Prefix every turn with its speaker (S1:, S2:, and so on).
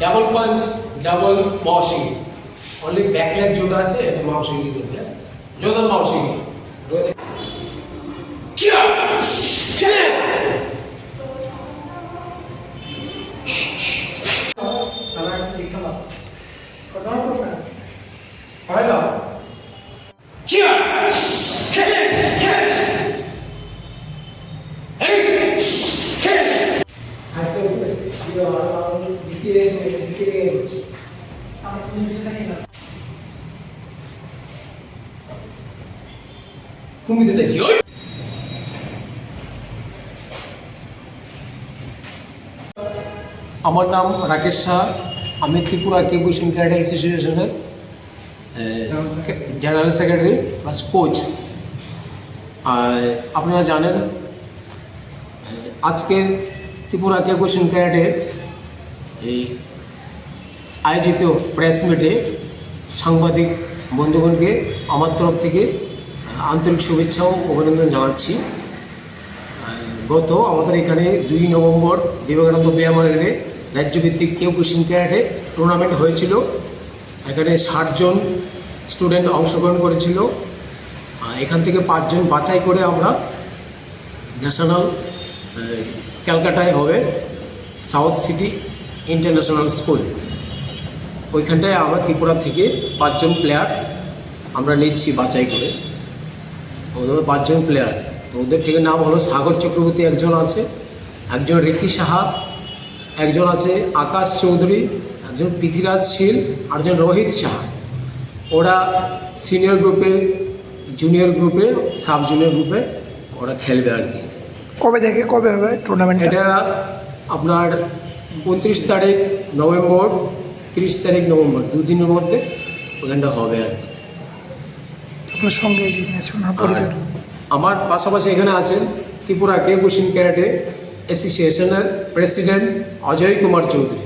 S1: Double punch double মাউসিং only back leg জুতো আছে এটা মাউসিং করবে জোড়া মাউসিং
S2: তারা
S1: আমার নাম রাকেশ শাহ। আমি ত্রিপুরা কেবুশন ক্যারেটে অ্যাসোসিয়েশনের জেনারেল সেক্রেটারি প্লাস কোচ আপনারা জানেন আহ, আজকে ত্রিপুরা কেবুশন ক্যারেটে এই আয়োজিত প্রেস মিটে সাংবাদিক বন্ধুগণকে আমার তরফ থেকে আন্তরিক শুভেচ্ছা ও অভিনন্দন জানাচ্ছি। গত আমাদের এখানে দুই নভেম্বর বিবেকানন্দ ব্যায়ামাগারে রাজ্যভিত্তিক কেউ কুশিন ক্যারাটে টুর্নামেন্ট হয়েছিল। এখানে ষাটজন স্টুডেন্ট অংশগ্রহণ করেছিল। এখান থেকে পাঁচজন বাছাই করে আমরা ন্যাশনাল ক্যালকাটায় হবে সাউথ সিটি ইন্টারন্যাশনাল স্কুল। ওইখানটায় আমরা ত্রিপুরা থেকে পাঁচজন প্লেয়ার আমরা নিচ্ছি বাছাই করে। ওদের পাঁচজন প্লেয়ার। তো ওদের থেকে নাম হলো সাগর চক্রবর্তী একজন আছে, একজন রিকি সাহা, একজন আছে আকাশ চৌধুরী, একজন পৃথিরাজ শীল আর একজন রোহিত সাহা। ওরা সিনিয়র গ্রুপে জুনিয়র গ্রুপে সাব জুনিয়র গ্রুপে ওরা খেলবে আর কি।
S2: কবে থেকে কবে হবে টুর্নামেন্ট
S1: এটা আপনার উনত্রিশ তারিখ নভেম্বর তিরিশ তারিখ নভেম্বর দুদিনের মধ্যে ওখানটা হবে আর কি।
S2: আপনার সঙ্গে
S1: আমার পাশাপাশি এখানে আছেন ত্রিপুরা কে কুশিন ক্যারাটে অ্যাসোসিয়েশনের প্রেসিডেন্ট অজয় কুমার চৌধুরী।